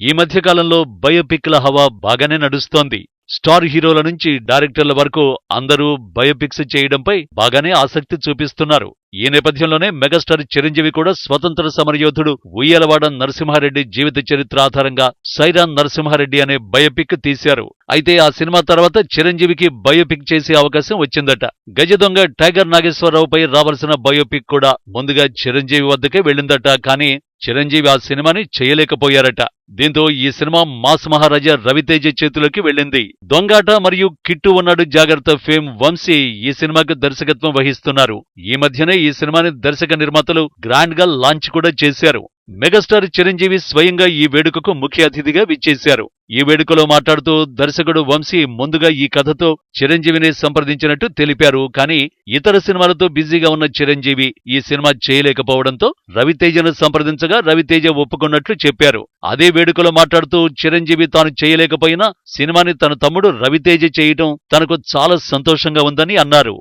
ఈ మధ్యకాలంలో బయోపిక్ల హవా బాగానే నడుస్తోంది. స్టార్ హీరోల నుంచి డైరెక్టర్ల వరకు అందరూ బయోపిక్స్ చేయడంపై బాగానే ఆసక్తి చూపిస్తున్నారు. ఈ నేపథ్యంలోనే మెగాస్టార్ చిరంజీవి కూడా స్వతంత్ర సమరయోధుడు ఉయ్యలవాడ నరసింహారెడ్డి జీవిత చరిత్ర ఆధారంగా సైరాన్ నరసింహారెడ్డి అనే బయోపిక్ తీశారు. అయితే ఆ సినిమా తర్వాత చిరంజీవికి బయోపిక్ చేసే అవకాశం వచ్చిందట. గజ దొంగ టైగర్ నాగేశ్వరరావుపై రావాల్సిన బయోపిక్ కూడా ముందుగా చిరంజీవి వద్దకే వెళ్ళిందట. కానీ చిరంజీవి ఆ సినిమాని చేయలేకపోయారట. దీంతో ఈ సినిమా మాస్ మహారాజా రవితేజ చేతిలోకి వెళ్ళింది. దొంగాట మరియు కిట్టు ఉన్నాడు జాగ్రత్త ఫేమ్ వంశీ ఈ సినిమాకు దర్శకత్వం వహిస్తున్నారు. ఈ మధ్యనే ఈ సినిమాని దర్శక నిర్మాతలు గ్రాండ్గా లాంచ్ కూడా చేశారు. మెగాస్టార్ చిరంజీవి స్వయంగా ఈ వేడుకకు ముఖ్య అతిథిగా విచ్చేశారు. ఈ వేడుకలో మాట్లాడుతూ దర్శకుడు వంశీ ముందుగా ఈ కథతో చిరంజీవిని సంప్రదించినట్టు తెలిపారు. కానీ ఇతర సినిమాలతో బిజీగా ఉన్న చిరంజీవి ఈ సినిమా చేయలేకపోవడంతో రవితేజను సంప్రదించగా రవితేజ ఒప్పుకున్నట్లు చెప్పారు. అదే వేడుకలో మాట్లాడుతూ చిరంజీవి తాను చేయలేకపోయినా సినిమాని తన తమ్ముడు రవితేజ చేయటం తనకు చాలా సంతోషంగా ఉందని అన్నారు.